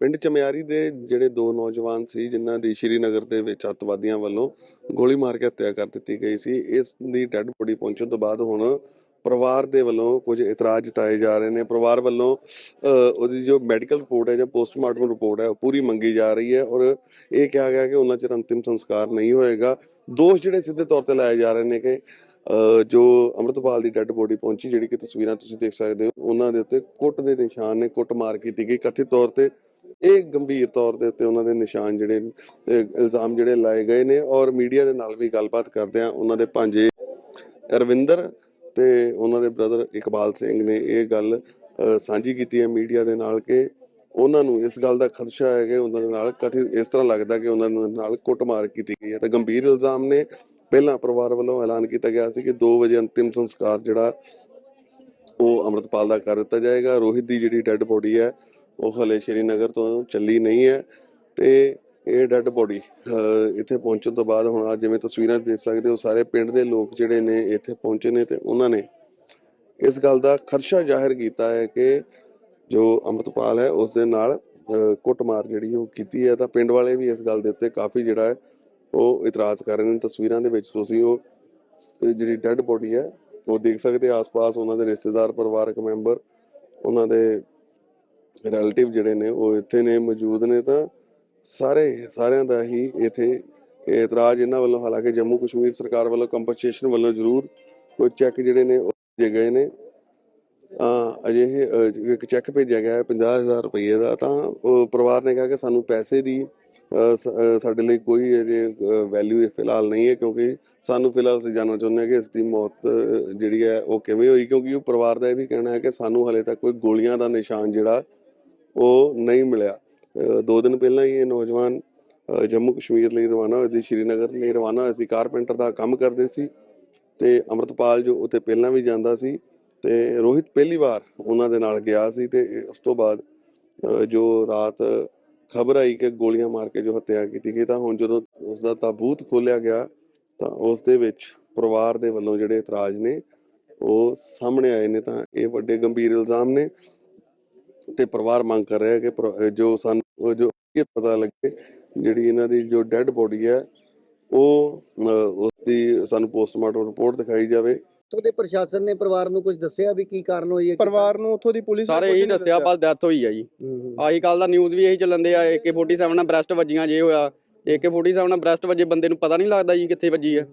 ਪਿੰਡ ਚਮਿਆਰੀ ਦੇ ਜਿਹੜੇ ਦੋ ਨੌਜਵਾਨ ਸੀ, ਜਿਨ੍ਹਾਂ ਦੀ ਸ਼੍ਰੀਨਗਰ ਦੇ ਵਿੱਚ ਅੱਤਵਾਦੀਆਂ ਵੱਲੋਂ ਗੋਲੀ ਮਾਰ ਕੇ ਹੱਤਿਆ ਕਰ ਦਿੱਤੀ ਗਈ ਸੀ, ਇਸ ਦੀ ਡੈੱਡ ਬੋਡੀ ਪਹੁੰਚਣ ਤੋਂ ਬਾਅਦ ਹੁਣ ਪਰਿਵਾਰ ਦੇ ਵੱਲੋਂ ਕੁਝ ਇਤਰਾਜ਼ ਜਤਾਏ ਜਾ ਰਹੇ ਨੇ। ਪਰਿਵਾਰ ਵੱਲੋਂ ਉਹਦੀ ਜੋ ਮੈਡੀਕਲ ਰਿਪੋਰਟ ਹੈ ਜਾਂ ਪੋਸਟਮਾਰਟਮ ਰਿਪੋਰਟ ਹੈ, ਉਹ ਪੂਰੀ ਮੰਗੀ ਜਾ ਰਹੀ ਹੈ ਔਰ ਇਹ ਕਿਹਾ ਗਿਆ ਕਿ ਉਹਨਾਂ ਚਿਰ ਅੰਤਿਮ ਸੰਸਕਾਰ ਨਹੀਂ ਹੋਏਗਾ। ਦੋਸ਼ ਜਿਹੜੇ ਸਿੱਧੇ ਤੌਰ ਤੇ ਲਾਏ ਜਾ ਰਹੇ ਨੇ ਕਿ ਜੋ ਅੰਮ੍ਰਿਤਪਾਲ ਦੀ ਡੈੱਡ ਬੋਡੀ ਪਹੁੰਚੀ, ਜਿਹੜੀ ਕਿ ਤਸਵੀਰਾਂ ਤੁਸੀਂ ਦੇਖ ਸਕਦੇ ਹੋ, ਉਹਨਾਂ ਦੇ ਉੱਤੇ ਕੁੱਟ ਦੇ ਨਿਸ਼ਾਨ ਨੇ ਕੁੱਟਮਾਰ ਕੀਤੀ ਗਈ। ਕਥਿਤ ਤੌਰ ਤੇ ਇਹ ਗੰਭੀਰ ਤੌਰ ਦੇ ਉੱਤੇ ਉਹਨਾਂ ਦੇ ਨਿਸ਼ਾਨ ਜਿਹੜੇ ਇਲਜ਼ਾਮ ਜਿਹੜੇ ਲਾਏ ਗਏ ਨੇ ਔਰ ਮੀਡੀਆ ਦੇ ਨਾਲ ਵੀ ਗੱਲਬਾਤ ਕਰਦੇ ਆ ਉਹਨਾਂ ਦੇ ਭਾਂਜੇ ਰਵਿੰਦਰ ਤੇ ਉਹਨਾਂ ਦੇ ਬ੍ਰਦਰ ਇਕਬਾਲ ਸਿੰਘ ਨੇ ਇਹ ਗੱਲ ਸਾਂਝੀ ਕੀਤੀ ਹੈ ਮੀਡੀਆ ਦੇ ਨਾਲ ਕਿ ਉਹਨਾਂ ਨੂੰ ਇਸ ਗੱਲ ਦਾ ਖਦਸ਼ਾ ਹੈ ਕਿ ਉਹਨਾਂ ਦੇ ਨਾਲ ਕਥਿਤ ਇਸ ਤਰ੍ਹਾਂ ਲੱਗਦਾ ਕਿ ਉਹਨਾਂ ਨੂੰ ਨਾਲ ਕੁੱਟਮਾਰ ਕੀਤੀ ਗਈ ਹੈ। ਤਾਂ ਗੰਭੀਰ ਇਲਜ਼ਾਮ ਨੇ ਪਹਿਲਾਂ ਪਰਿਵਾਰ ਵੱਲੋਂ ਐਲਾਨ ਕੀਤਾ ਗਿਆ ਸੀ ਕਿ 2 ਵਜੇ ਅੰਤਿਮ ਸੰਸਕਾਰ ਜਿਹੜਾ ਉਹ ਅੰਮ੍ਰਿਤਪਾਲ ਦਾ ਕਰ ਦਿੱਤਾ ਜਾਏਗਾ। ਰੋਹਿਤ ਦੀ ਜਿਹੜੀ ਡੈੱਡ ਬੋਡੀ ਹੈ ਉਹ ਹਲੇ ਸ਼੍ਰੀਨਗਰ ਤੋਂ ਚੱਲੀ ਨਹੀਂ ਹੈ ਤੇ ਇਹ ਡੈੱਡ ਬੋਡੀ ਇੱਥੇ ਪਹੁੰਚਣ ਤੋਂ ਬਾਅਦ ਹੁਣ ਆਹ ਜਿਵੇਂ ਤਸਵੀਰਾਂ ਦੇਖ ਸਕਦੇ ਹੋ, ਸਾਰੇ ਪਿੰਡ ਦੇ ਲੋਕ ਜਿਹੜੇ ਨੇ ਇੱਥੇ ਪਹੁੰਚੇ ਨੇ ਤੇ ਉਹਨਾਂ ਨੇ ਇਸ ਗੱਲ ਦਾ ਖਰਸ਼ਾ ਜ਼ਾਹਿਰ ਕੀਤਾ ਹੈ ਕਿ ਜੋ ਅੰਮ੍ਰਿਤਪਾਲ ਹੈ ਉਸ ਦੇ ਨਾਲ ਕੁੱਟਮਾਰ ਜਿਹੜੀ ਉਹ ਕੀਤੀ ਹੈ, ਤਾਂ ਪਿੰਡ ਵਾਲੇ ਵੀ ਇਸ ਗੱਲ ਦੇ ਉੱਤੇ ਕਾਫੀ ਜਿਹੜਾ ਹੈ ਉਹ ਇਤਰਾਜ਼ ਕਰ ਰਹੇ ਨੇ। ਤਸਵੀਰਾਂ ਦੇ ਵਿੱਚ ਤੁਸੀਂ ਉਹ ਜਿਹੜੀ ਡੈੱਡ ਬੋਡੀ ਹੈ ਉਹ ਦੇਖ ਸਕਦੇ ਆਸ-ਪਾਸ ਉਹਨਾਂ ਦੇ ਰਿਸ਼ਤੇਦਾਰ, ਪਰਿਵਾਰਕ ਮੈਂਬਰ, ਉਹਨਾਂ ਦੇ ਰਿਲੇਟਿਵ ਜਿਹੜੇ ਨੇ, ਉਹ ਇੱਥੇ ਨੇ, ਮੌਜੂਦ ਨੇ ਤਾਂ ਸਾਰੇ, ਸਾਰਿਆਂ ਦਾ ਹੀ ਇੱਥੇ ਇਤਰਾਜ਼ ਇਹਨਾਂ ਵੱਲੋਂ। ਹਾਲਾਂਕਿ ਜੰਮੂ ਕਸ਼ਮੀਰ ਸਰਕਾਰ ਵੱਲੋਂ ਕੰਪਨਸੇਸ਼ਨ ਵੱਲੋਂ ਜ਼ਰੂਰ ਕੋਈ ਚੈੱਕ ਜਿਹੜੇ ਨੇ, ਉਹ ਭੇਜੇ ਗਏ ਨੇ। ਤਾਂ ਅਜਿਹੇ ਇੱਕ ਚੈੱਕ ਭੇਜਿਆ ਗਿਆ ਹੈ 50000 ਰੁਪਏ ਦਾ। ਤਾਂ ਉਹ ਪਰਿਵਾਰ ਨੇ ਕਿਹਾ ਕਿ ਸਾਨੂੰ ਪੈਸੇ ਦੀ ਸ- ਸਾਡੇ ਲਈ ਕੋਈ ਅਜੇ ਵੈਲਿਊ ਫਿਲਹਾਲ ਨਹੀਂ ਹੈ, ਕਿਉਂਕਿ ਸਾਨੂੰ ਫਿਲਹਾਲ ਅਸੀਂ ਜਾਣਨਾ ਚਾਹੁੰਦੇ ਹਾਂ ਕਿ ਇਸ ਦੀ ਮੌਤ ਜਿਹੜੀ ਹੈ, ਉਹ ਕਿਵੇਂ ਹੋਈ। ਕਿਉਂਕਿ ਉਹ ਪਰਿਵਾਰ ਦਾ ਇਹ ਵੀ ਕਹਿਣਾ ਹੈ ਕਿ ਸਾਨੂੰ ਹਲੇ ਤੱਕ ਕੋਈ ਗੋਲੀਆਂ ਦਾ ਨਿਸ਼ਾਨ ਜਿਹੜਾ ਉਹ ਨਹੀਂ ਮਿਲਿਆ। ਦੋ ਦਿਨ ਪਹਿਲਾਂ ਹੀ ਇਹ ਨੌਜਵਾਨ ਜੰਮੂ ਕਸ਼ਮੀਰ ਲਈ ਰਵਾਨਾ ਹੋਏ ਸੀ, ਸ਼੍ਰੀਨਗਰ ਲਈ ਰਵਾਨਾ ਹੋਏ ਸੀ। ਕਾਰਪੈਂਟਰ ਦਾ ਕੰਮ ਕਰਦੇ ਸੀ ਤੇ ਅਮਰਤਪਾਲ ਜੋ ਉੱਥੇ ਪਹਿਲਾਂ ਵੀ ਜਾਂਦਾ ਸੀ ਤੇ ਰੋਹਿਤ ਪਹਿਲੀ ਵਾਰ ਉਹਨਾਂ ਦੇ ਨਾਲ ਗਿਆ ਸੀ ਤੇ ਉਸ ਤੋਂ ਬਾਅਦ ਜੋ ਰਾਤ ਖਬਰ ਆਈ ਕਿ ਗੋਲੀਆਂ ਮਾਰ ਕੇ ਜੋ ਹੱਤਿਆ ਕੀਤੀ ਗਈ, ਤਾਂ ਹੁਣ ਜਦੋਂ ਉਸ ਦਾ ਤਾਬੂਤ ਖੋਲਿਆ ਗਿਆ, ਤਾਂ ਉਸ ਦੇ ਵਿੱਚ ਪਰਿਵਾਰ ਦੇ ਵੱਲੋਂ ਜਿਹੜੇ ਇਤਰਾਜ਼ ਨੇ, ਉਹ ਸਾਹਮਣੇ ਆਏ ਨੇ, ਤਾਂ ਇਹ ਵੱਡੇ ਗੰਭੀਰ ਇਲਜ਼ਾਮ ਨੇ। ਤੇ ਪਰਿਵਾਰ ਮੰਗ ਕਰ ਰਿਹਾ ਹੈ ਕਿ ਜੋ ਸਾਨੂੰ ਉਹ ਜੋ ਇਹ ਪਤਾ ਲੱਗੇ ਜਿਹੜੀ ਇਹਨਾਂ ਦੀ ਜੋ ਡੈੱਡ ਬੋਡੀ ਹੈ ਉਹ ਉਸ ਦੀ ਸਾਨੂੰ ਪੋਸਟਮਾਰਟਮ ਰਿਪੋਰਟ ਦਿਖਾਈ ਜਾਵੇ। ਤੁਹਾਡੇ ਪ੍ਰਸ਼ਾਸਨ ਨੇ ਪਰਿਵਾਰ ਨੂੰ ਕੁਝ ਦੱਸਿਆ ਵੀ ਕੀ ਕਾਰਨ ਹੋਈ ਹੈ ਪਰਿਵਾਰ ਨੂੰ ਉੱਥੋਂ ਦੀ ਪੁਲਿਸ ਨੇ ਸਾਰੇ ਕੁਝ ਇਹੀ ਦੱਸਿਆ ਬਸ ਡੈਥ ਹੋਈ ਜੀ। ਹੂੰ, ਹੂੰ। ਆਹੀ ਕੱਲ ਦਾ ਨਿਊਜ਼ ਵੀ ਇਹੀ ਚੱਲਣ ਦੇ ਆ AK47 ਨਾਲ ਬ੍ਰੈਸਟ ਵੱਜੀਆਂ ਜੇ ਹੋਇਆ। AK47 ਨਾਲ ਬ੍ਰੈਸਟ ਵੱਜੇ ਬੰਦੇ ਨੂੰ ਪਤਾ ਨਹੀਂ ਲੱਗਦਾ ਜੀ ਕਿੱਥੇ ਵੱਜੀ ਆ।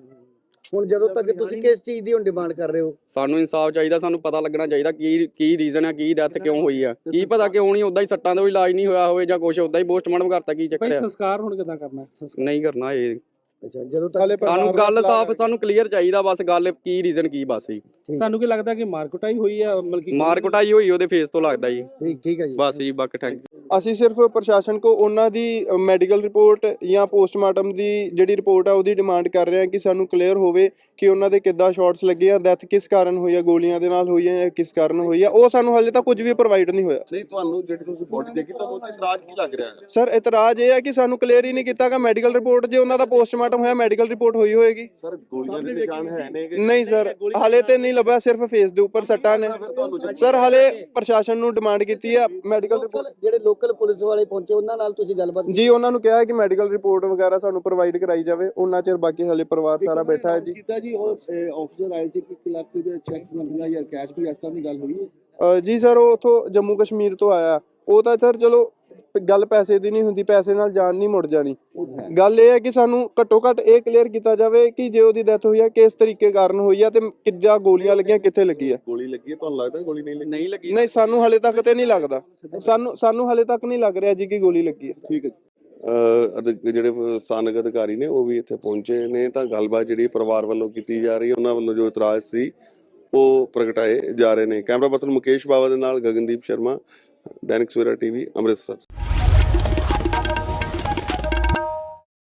ਹੁਣ ਜਦੋਂ ਤੱਕ ਤੁਸੀਂ ਕਿਸ ਚੀਜ਼ ਦੀ ਹੁਣ ਡਿਮਾਂਡ ਕਰ ਰਹੇ ਹੋ? ਸਾਨੂੰ ਇਨਸਾਫ ਚਾਹੀਦਾ ਸਾਨੂੰ ਪਤਾ ਲੱਗਣਾ ਚਾਹੀਦਾ ਕੀ ਕੀ ਰੀਜ਼ਨ ਆ ਕੀ ਡੈਥ ਕਿਉਂ ਹੋਈ ਆ। ਕੀ ਪਤਾ ਕਿਉਂ ਨਹੀਂ ਉਦਾਂ ਹੀ ਸੱਟਾਂ ਦਾ ਵੀ ਇਲਾਜ ਨਹੀਂ ਹੋਇਆ ਹੋਵੇ ਜਾਂ ਕੁਝ ਉਦਾਂ ਹੀ ਪੋਸਟਮਾਰਟਮ ਕਰਤਾ ਕੀ ਚੱਕਰ ਆ? ਸੰਸਕਾਰ ਹੁਣ ਕਿਦਾਂ ਕਰਨਾ? ਨਹੀਂ ਕਰਨਾ ਇਹ। ਅੱਛਾ ਜਦੋਂ ਤੱਕ ਸਾਨੂੰ ਗੱਲ ਸਾਫ਼ ਸਾਨੂੰ ਕਲੀਅਰ ਚਾਹੀਦਾ ਬਸ ਗੱਲ ਕੀ ਰੀਜ਼ਨ ਕੀ ਬਸ ਜੀ। ਤੁਹਾਨੂੰ ਕੀ ਲੱਗਦਾ ਕਿ ਮਾਰ ਕੁਟਾਈ ਹੋਈ ਹੈ ਮਤਲਬ ਕਿ ਮਾਰ ਕੁਟਾਈ ਹੋਈ ਉਹਦੇ ਫੇਸ ਤੋਂ ਲੱਗਦਾ ਜੀ। ਠੀਕ ਠੀਕ ਹੈ ਜੀ। ਬਸ ਜੀ ਬਾਕੀ ਥੈਂਕ ਅਸੀਂ ਸਿਰਫ ਪ੍ਰਸ਼ਾਸਨ ਕੋ ਉਹਨਾਂ ਦੀ ਮੈਡੀਕਲ ਰਿਪੋਰਟ ਜਾਂ ਪੋਸਟਮਾਰਟਮ ਦੀ ਜਿਹੜੀ ਰਿਪੋਰਟ ਆ ਉਹਦੀ ਡਿਮਾਂਡ ਕਰ ਰਹੇ ਹਾਂ ਕਿ ਸਾਨੂੰ ਕਲੀਅਰ ਹੋਵੇ ਕਿ ਉਹਨਾਂ ਦੇ ਕਿੱਦਾਂ ਸ਼ਾਟਸ ਲੱਗੇ ਆ ਡੈਥ ਕਿਸ ਕਾਰਨ ਹੋਈ ਆ ਗੋਲੀਆਂ ਦੇ ਨਾਲ ਹੋਈ ਆ ਜਾਂ ਕਿਸ ਕਾਰਨ ਹੋਈ ਆ ਉਹ ਸਾਨੂੰ ਹਲੇ ਤੱਕ ਕੁਝ ਵੀ ਪ੍ਰੋਵਾਈਡ ਨਹੀਂ ਹੋਇਆ। ਨਹੀਂ ਤੁਹਾਨੂੰ ਜਿਹੜੀ ਤੁਸੀਂ ਬੋਡੀ ਦੇਖੀ ਤਾਂ ਉਹ ਇਤਰਾਜ਼ ਕੀ ਲੱਗ ਰਿਹਾ ਹੈ? ਸਰ ਇਤਰਾਜ਼ ਇਹ ਹੈ ਕਿ ਸਾਨੂੰ ਕਲੀਅਰ ਹੀ ਨਹੀਂ ਕੀਤਾ ਕਿ ਮੈਡੀਕਲ ਰਿਪੋਰਟ ਜੇ ਉਹਨਾਂ ਦਾ ਪੋਸਟਮਾਰਟਮ ਹੋਇਆ ਮੈਡੀਕਲ ਰਿਪੋਰਟ ਹੋਈ ਹੋਏਗੀ। ਸਰ ਗੋਲੀਆਂ ਦੇ ਨਿਸ਼ਾਨ ਹੈ ਨੇ ਕਿ ਨਹੀਂ ਸਰ ਹਲੇ ਤੇ ਨਹੀਂ ਲੱਭਿਆ ਸਿਰਫ ਫੇਸ ਦੇ ਉੱਪਰ ਸੱਟਾਂ ਨੇ। ਸਰ ਹਲੇ ਪ੍ਰਸ਼ਾਸਨ ਨੂੰ ਡਿਮਾਂਡ ਕੀਤੀ ਆ ਮੈਡੀਕਲ ਰਿਪੋਰਟ ਜਿਹੜੇ ਲੋਕਲ ਪੁਲਿਸ ਵਾਲੇ ਪਹੁੰਚੇ ਉਹਨਾਂ ਨਾਲ ਤੁਸੀਂ ਗੱਲਬਾਤ ਜੀ ਉਹਨਾਂ ਨੂੰ ਕਿਹਾ ਹੈ ਕਿ ਮੈਡੀਕਲ ਰਿਪੋਰਟ ਵਗੈਰਾ ਸਾਨੂੰ ਪ੍ਰੋਵਾਈਡ ਕਰਾਈ ਜਾਵੇ। ਉਹਨਾਂ ਚਿਰ ਬਾਕੀ ਹਲੇ ਪਰਿਵਾਰ ਸਾਰਾ ਬੈਠਾ ਹੈ ਜੀ। ਕੀਤਾ ਜੀ ਉਹ ਆਫੀਸਰ ਆਏ ਸੀ ਕਿ ਲੱਖ ਦੇ ਚੈੱਕ ਨੰਬਰ ਜਾਂ ਕੈਸ਼ ਦੀ ਐਸਾ ਦੀ ਗੱਲ ਹੋਈ ਅ, ਜੀ ਸਰ ਉਹ ਉਥੋਂ ਜੰਮੂ ਕਸ਼ਮੀਰ ਤੋਂ ਆਇਆ। ਉਹ ਤਾਂ ਸਰ ਚਲੋ ਗੱਲ ਪੈਸੇ ਦੀ ਨਹੀਂ ਹੁੰਦੀ ਪੈਸੇ ਨਾਲ ਜਾਨ ਨਹੀਂ ਮੁੜ ਜਾਣੀ। ਗੱਲ ਇਹ ਹੈ ਕਿ ਸਾਨੂੰ ਘੱਟੋ ਘੱਟ ਇਹ ਕਲੀਅਰ ਕੀਤਾ ਜਾਵੇ ਕਿ ਜੇ ਉਹਦੀ ਡੈਥ ਹੋਈ ਆ ਕਿਸ ਤਰੀਕੇ ਕਾਰਨ ਹੋਈ ਆ ਤੇ ਕਿੱਦਾਂ ਗੋਲੀਆਂ ਲੱਗੀਆਂ ਕਿੱਥੇ ਲੱਗੀ ਆ ਗੋਲੀ ਲੱਗੀ ਹੈ ਤੁਹਾਨੂੰ ਲੱਗਦਾ ਗੋਲੀ ਨਹੀਂ ਲੱਗੀ? ਨਹੀਂ ਲੱਗੀ। ਨਹੀਂ ਸਾਨੂੰ ਹਲੇ ਤੱਕ ਤੇ ਨਹੀਂ ਲੱਗਦਾ। ਸਾਨੂੰ ਸਾਨੂੰ ਹਲੇ ਤੱਕ ਨਹੀਂ ਲੱਗ ਰਿਹਾ ਜੀ ਕਿ ਗੋਲੀ ਲੱਗੀ ਹੈ ਠੀਕ ਹੈ ਜਿਹੜੇ ਸਥਾਨਕ ਅਧਿਕਾਰੀ ਨੇ ਉਹ ਵੀ ਇੱਥੇ ਪਹੁੰਚੇ ਨੇ ਤਾਂ ਗੱਲਬਾਤ ਜਿਹੜੀ ਪਰਿਵਾਰ ਵੱਲੋਂ ਕੀਤੀ ਜਾ ਰਹੀ ਹੈ ਉਹਨਾਂ ਵੱਲੋਂ ਜੋ ਇਤਰਾਜ਼ ਸੀ ਉਹ ਪ੍ਰਗਟਾਏ ਜਾ ਰਹੇ ਨੇ। ਕੈਮਰਾ ਪਰਸਨ ਮੁਕੇਸ਼ ਬਾਵਾ ਦੇ ਨਾਲ ਗਗਨਦੀਪ ਸ਼ਰਮਾ ਦੈਨਿਕ ਸਵੇਰਾ ਟੀਵੀ ਅੰਮ੍ਰਿਤਸਰ।